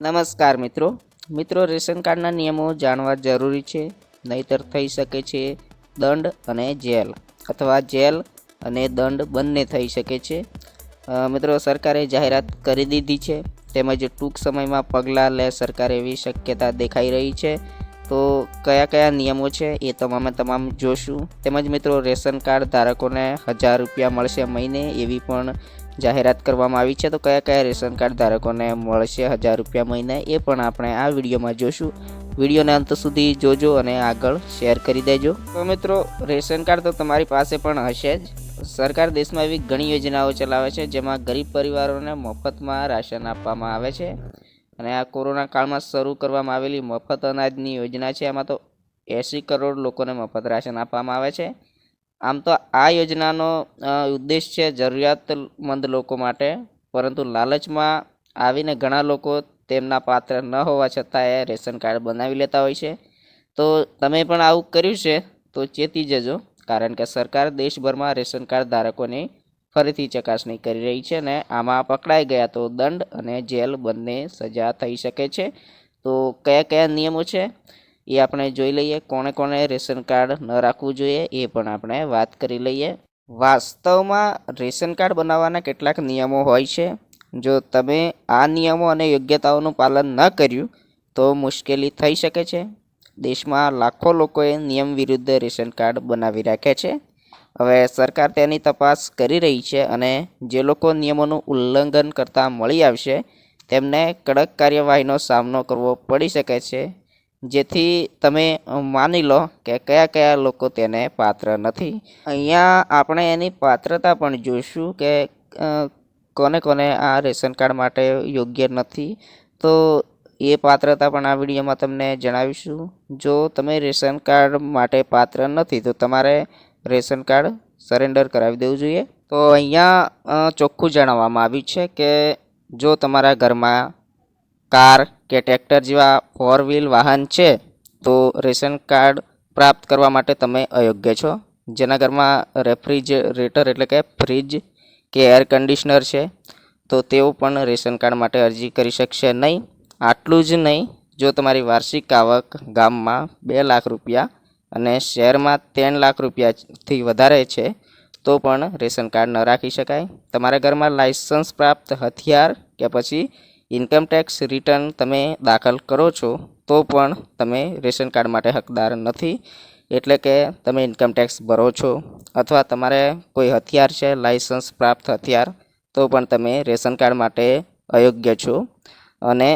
નમસ્કાર મિત્રો. મિત્રો, રેશન કાર્ડના નિયમો જાણવા જરૂરી છે, નહીતર થઈ શકે છે દંડ અને જેલ, અથવા જેલ અને દંડ બંને થઈ શકે છે. મિત્રો, સરકારે જાહેરાત કરી દીધી છે, તેમજ ટૂંક સમયમાં પગલાં લે સરકાર એવી શક્યતા દેખાઈ રહી છે. તો કયા કયા નિયમો છે એ તમામે તમામ જોશું. તેમજ મિત્રો, રેશન કાર્ડ ધારકોને હજાર રૂપિયા મળશે મહિને એવી પણ જાહેરાત કરવામાં આવી છે, તો કયા કયા રેશન કાર્ડ ધારકોને મળશે હજાર રૂપિયા મહિને એ પણ આપણે આ વિડીયોમાં જોશું. વિડીયોને અંત સુધી જોજો અને આગળ શેર કરી દેજો. તો મિત્રો, રેશન કાર્ડ તો તમારી પાસે પણ હશે જ. સરકાર દેશમાં એવી ઘણી યોજનાઓ ચલાવે છે, જેમાં ગરીબ પરિવારોને મફતમાં રાશન આપવામાં આવે છે. અને આ કોરોના કાળમાં શરૂ કરવામાં આવેલી મફત અનાજની યોજના છે, એમાં તો એંસી કરોડ લોકોને મફત રાશન આપવામાં આવે છે. આમ તો આ યોજનાનો ઉદ્દેશ છે જરૂરિયાતમંદ લોકો માટે. પરંતુ લાલચમાં આવીને ઘણા લોકો તેમના પાત્ર ન હોવા છતાં એ રેશન કાર્ડ બનાવી લેતા હોય છે. તો તમે પણ આવું કર્યું છે? તો ચેતી જજો. કારણ કે સરકાર દેશભરમાં રેશન કાર્ડ ધારકોની ફરીથી ચકાસણી કરી રહી છે અને આમાં પકડાઈ ગયા તો દંડ અને જેલ બંને સજા થઈ શકે છે. તો કયા કયા નિયમો છે? એ આપણે જોઈ લઈએ કોણે કોણે રેશન કાર્ડ ન રાખવું જોઈએ, એ પણ આપણે વાત કરી લઈએ. વાસ્તવમાં રેશન કાર્ડ બનાવવાના કેટલાક નિયમો હોય છે. જો તમે આ નિયમો અને યોગ્યતાઓનું પાલન ન કર્યું, તો મુશ્કેલી થઈ શકે છે. દેશમાં લાખો લોકોએ નિયમ વિરુદ્ધ રેશન કાર્ડ બનાવી રાખ્યા છે. હવે સરકાર તેની તપાસ કરી રહી છે અને જે લોકો નિયમોનું ઉલ્લંઘન કરતા મળી આવશે, તેમને કડક કાર્યવાહીનો સામનો કરવો પડી શકે છે. જેથી તમે માની લો કે કયા કયા લોકો તેને પાત્ર નથી. અહીંયા આપણે એની પાત્રતા પણ જોઈશું કે કોને કોને આ રેશન કાર્ડ માટે યોગ્ય નથી. તો એ પાત્રતા પણ આ વિડીયોમાં તમને જણાવીશું. જો તમે રેશન કાર્ડ માટે પાત્ર નથી, તો તમારે રેશન કાર્ડ સરેન્ડર કરાવી દેવું જોઈએ. તો અહીંયા ચોખ્ખું જણાવવામાં આવ્યું છે કે, જો તમારા ઘરમાં કાર કે ટ્રેક્ટર જેવા ફોર વ્હીલ વાહન છે, તો રેશન કાર્ડ પ્રાપ્ત કરવા માટે તમે અયોગ્ય છો. જેના ઘરમાં રેફ્રિજરેટર એટલે કે ફ્રીજ કે એર કન્ડિશનર છે, તો તેઓ પણ રેશન કાર્ડ માટે અરજી કરી શકશે નહીં. આટલું જ નહીં, જો તમારી વાર્ષિક આવક ગામમાં બે લાખ રૂપિયા અને શહેરમાં ત્રણ લાખ રૂપિયાથી વધારે છે, તો પણ રેશન કાર્ડ ન રાખી શકાય. તમારા ઘરમાં લાઇસન્સ પ્રાપ્ત હથિયાર કે પછી ઇન્કમ ટેક્સ રિટર્ન તમે દાખલ કરો છો, તો પણ તમે રેશન કાર્ડ માટે હકદાર નથી. એટલે કે તમે ઇન્કમ ટેક્સ ભરો છો અથવા તમારે કોઈ હથિયાર છે, લાઇસન્સ પ્રાપ્ત હથિયાર, તો પણ તમે રેશન કાર્ડ માટે અયોગ્ય છો. અને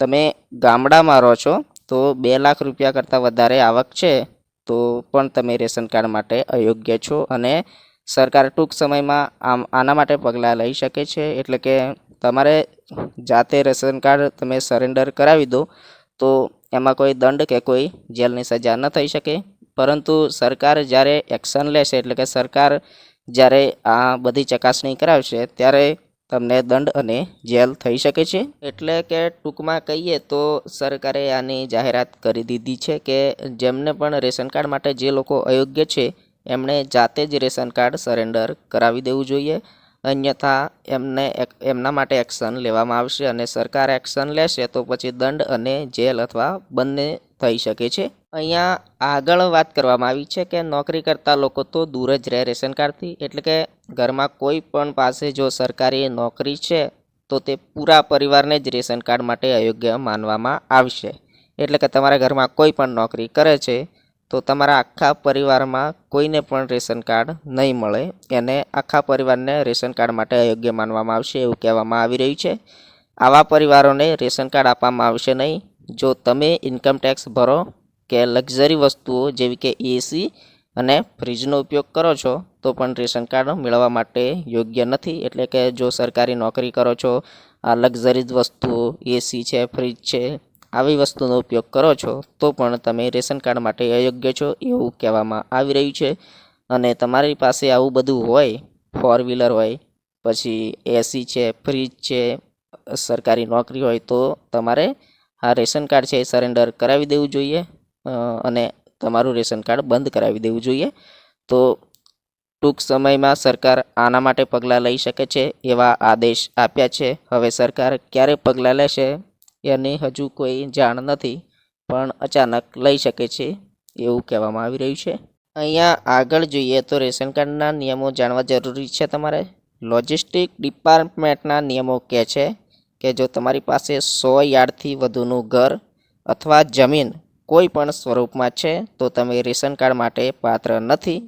તમે ગામડામાં રહો છો, તો બે લાખ રૂપિયા કરતાં વધારે આવક છે, તો પણ તમે રેશન કાર્ડ માટે અયોગ્ય છો. અને સરકાર ટૂંક સમયમાં આમ આના માટે પગલાં લઈ શકે છે, એટલે કે તમારે જાતે રેશન કાર્ડ તમે સરેન્ડર કરાવી દો, તો એમાં કોઈ દંડ કે કોઈ જેલની સજા ન થઈ શકે. પરંતુ સરકાર જ્યારે એક્શન લેશે, એટલે કે સરકાર જ્યારે આ બધી ચકાસણી કરાવશે, ત્યારે તમને દંડ અને જેલ થઈ શકે છે. એટલે કે ટૂંકમાં કહીએ તો સરકારે આની જાહેરાત કરી દીધી છે કે જેમને પણ રેશન કાર્ડ માટે જે લોકો અયોગ્ય છે, એમણે જાતે જ રેશન કાર્ડ સરેન્ડર કરાવી દેવું જોઈએ. અન્યથા એમને એમના માટે એક્શન લેવામાં આવશે અને સરકાર એક્શન લેશે તો પછી દંડ અને જેલ અથવા બંને થઈ શકે છે. અહીંયા આગળ વાત કરવામાં આવી છે કે નોકરી કરતા લોકો તો દૂર જ રહે રેશન કાર્ડથી, એટલે કે ઘરમાં કોઈ પણ પાસે જો સરકારી નોકરી છે, તો તે પૂરા પરિવારને જ રેશન કાર્ડ માટે અયોગ્ય માનવામાં આવશે. એટલે કે તમારા ઘરમાં કોઈ પણ નોકરી કરે છે તો તમારા આખા પરિવારમાં કોઈને પણ રેશન કાર્ડ નહીં મળે. એને આખા પરિવારને રેશન કાર્ડ માટે અયોગ્ય માનવામાં આવશે એવું કહેવામાં આવી રહ્યું છે. આવા પરિવારોને રેશન કાર્ડ આપવામાં આવશે નહીં. જો તમે ઇન્કમ ટેક્સ ભરો કે લક્ઝરી વસ્તુઓ જેવી કે એસી અને ફ્રીજનો ઉપયોગ કરો છો, તો પણ રેશન કાર્ડ મેળવવા માટે યોગ્ય નથી. એટલે કે જો સરકારી નોકરી કરો છો, આ લક્ઝરી વસ્તુઓ એસી છે ફ્રીજ છે આવી વસ્તુનો ઉપયોગ કરો છો, તો પણ તમે રેશન કાર્ડ માટે અયોગ્ય છો એવું કહેવામાં આવી રહ્યું છે. અને તમારી પાસે આવું બધું હોય ફોર વ્હીલર હોય, પછી એસી છે ફ્રીજ છે, સરકારી નોકરી હોય, તો તમારે આ રેશન કાર્ડ છે એ સરેન્ડર કરાવી દેવું જોઈએ. અને તમારું રેશન કાર્ડ બંધ કરાવી દેવું જોઈએ. તો ટૂંક સમયમાં સરકાર આના માટે પગલાં લઈ શકે છે એવા આદેશ આપ્યા છે. હવે સરકાર ક્યારે પગલાં લેશે? એની હજુ કોઈ જાણ નથી, પણ અચાનક લઈ શકે છે એવું કહેવામાં આવી રહ્યું છે. અહીંયા આગળ જોઈએ તો રેશન કાર્ડના નિયમો જાણવા જરૂરી છે તમારે? લોજિસ્ટિક ડિપાર્ટમેન્ટના નિયમો કહે છે કે જો તમારી પાસે સો યાર્ડથી વધુનું ઘર અથવા જમીન કોઈ પણ સ્વરૂપમાં છે, તો તમે રેશન કાર્ડ માટે પાત્ર નથી.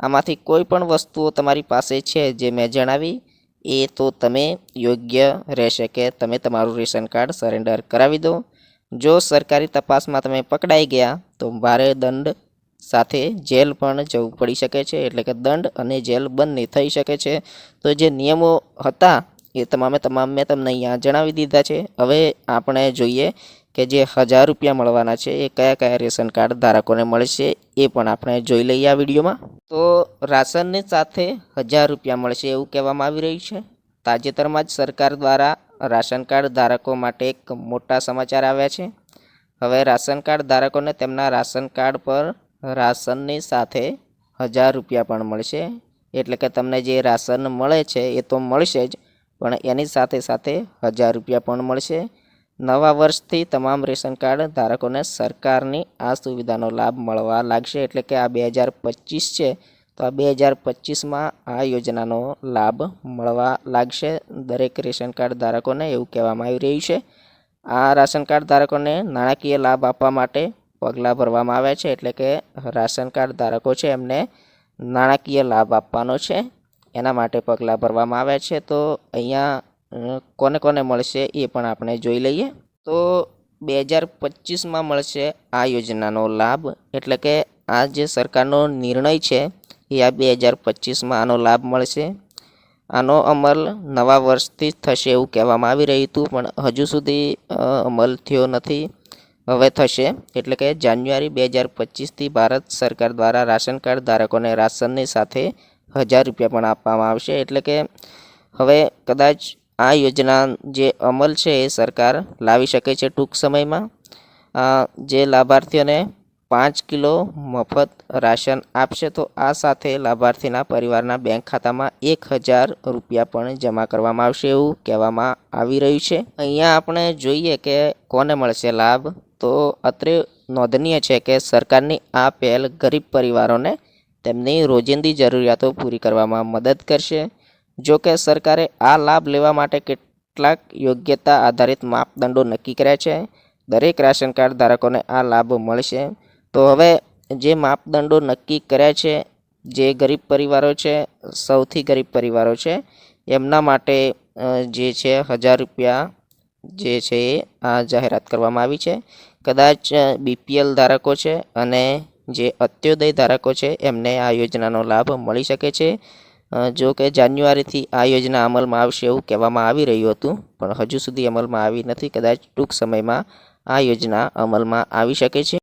આમાંથી કોઈ પણ વસ્તુઓ તમારી પાસે છે, જે મેં જણાવી એ તો તમે યોગ્ય રહેશે કે તમે તમારું રેશન કાર્ડ સરેન્ડર કરાવી દો. જો સરકારી તપાસમાં તમે પકડાઈ ગયા, તો ભારે દંડ સાથે જેલ પણ જવું પડી શકે છે. એટલે કે દંડ અને જેલ બંને થઈ શકે છે. તો જે નિયમો હતા, એ તમામે તમામ મેં તમને અહીંયા જણાવી દીધા છે. હવે આપણે જોઈએ કે જે હજાર રૂપિયા મળવાના છે, એ કયા કયા રેશન કાર્ડ ધારકોને મળશે, એ પણ આપણે જોઈ લઈએ આ વિડીયોમાં. તો રાશનની સાથે હજાર રૂપિયા મળશે એવું કહેવામાં આવી રહ્યું છે. તાજેતરમાં જ સરકાર દ્વારા રાશન કાર્ડ ધારકો માટે એક મોટા સમાચાર આવ્યા છે. હવે રાશન કાર્ડ ધારકોને તેમના રાશન કાર્ડ પર રાશનની સાથે હજાર રૂપિયા પણ મળશે. એટલે કે તમને જે રાશન મળે છે, એ તો મળશે જ, પણ એની સાથે સાથે હજાર રૂપિયા પણ મળશે. નવા વર્ષથી તમામ રેશન કાર્ડ ધારકોને સરકારની આ સુવિધાનો લાભ મળવા લાગશે. એટલે કે આ બે હજાર પચીસ છે, તો આ બે હજાર પચીસમાં આ યોજનાનો લાભ મળવા લાગશે. દરેક રેશન કાર્ડ ધારકોને એવું કહેવામાં આવી રહ્યું છે. આ રાશન કાર્ડ ધારકોને નાણાકીય લાભ આપવા માટે પગલાં ભરવામાં આવ્યા છે. એટલે કે રાશન કાર્ડ ધારકો છે, એમને નાણાકીય લાભ આપવાનો છે. એના માટે પગલાં ભરવામાં આવ્યા છે. તો અહીંયા કોને કોને મળશે એ પણ આપણે જોઈ લઈએ. તો બે હજાર પચીસમાં મળશે આ યોજનાનો લાભ. એટલે કે આ જે સરકારનો નિર્ણય છે એ આ બે હજાર પચીસમાં આનો લાભ મળશે. આનો અમલ નવા વર્ષથી જ થશે એવું કહેવામાં આવી રહ્યું હતું, પણ હજુ સુધી અમલ થયો નથી. હવે થશે. એટલે કે જાન્યુઆરી બે હજાર પચીસથી ભારત સરકાર દ્વારા રાશન કાર્ડ ધારકોને રાશનની સાથે હજાર રૂપિયા પણ આપવામાં આવશે. એટલે કે હવે કદાચ આ યોજના જે અમલ છે એ સરકાર લાવી શકે છે ટૂંક સમયમાં. જે લાભાર્થીઓને પાંચ કિલો મફત રાશન આપશે તો આ સાથે લાભાર્થીના પરિવારના બેંક ખાતામાં એક હજાર રૂપિયા પણ જમા કરવામાં આવશે એવું કહેવામાં આવી રહ્યું છે. અહીંયા આપણે જોઈએ કે કોને મળશે લાભ? તો અત્રે નોંધનીય છે કે સરકારની આ પહેલ ગરીબ પરિવારોને તેમની રોજિંદી જરૂરિયાતો પૂરી કરવામાં મદદ કરશે. જો કે સરકારે આ લાભ લેવા માટે કેટલાક યોગ્યતા આધારિત માપદંડો નક્કી કર્યા છે. દરેક રાશન કાર્ડ ધારકોને આ લાભ મળશે. તો હવે જે માપદંડો નક્કી કર્યા છે, જે ગરીબ પરિવારો છે, સૌથી ગરીબ પરિવારો છે, એમના માટે જે છે હજાર રૂપિયા જે છે એ આ જાહેરાત કરવામાં આવી છે. કદાચ બીપીએલ ધારકો છે અને જે અત્યોદય ધારકો છે એમને આ યોજનાનો લાભ મળી શકે છે. જો કે જાન્યુઆરીથી આ યોજના અમલમાં આવશે એવું કહેવામાં આવી રહ્યું હતું, પણ હજુ સુધી અમલમાં આવી નથી. કદાચ ટૂંક સમયમાં આ યોજના અમલમાં આવી શકે છે.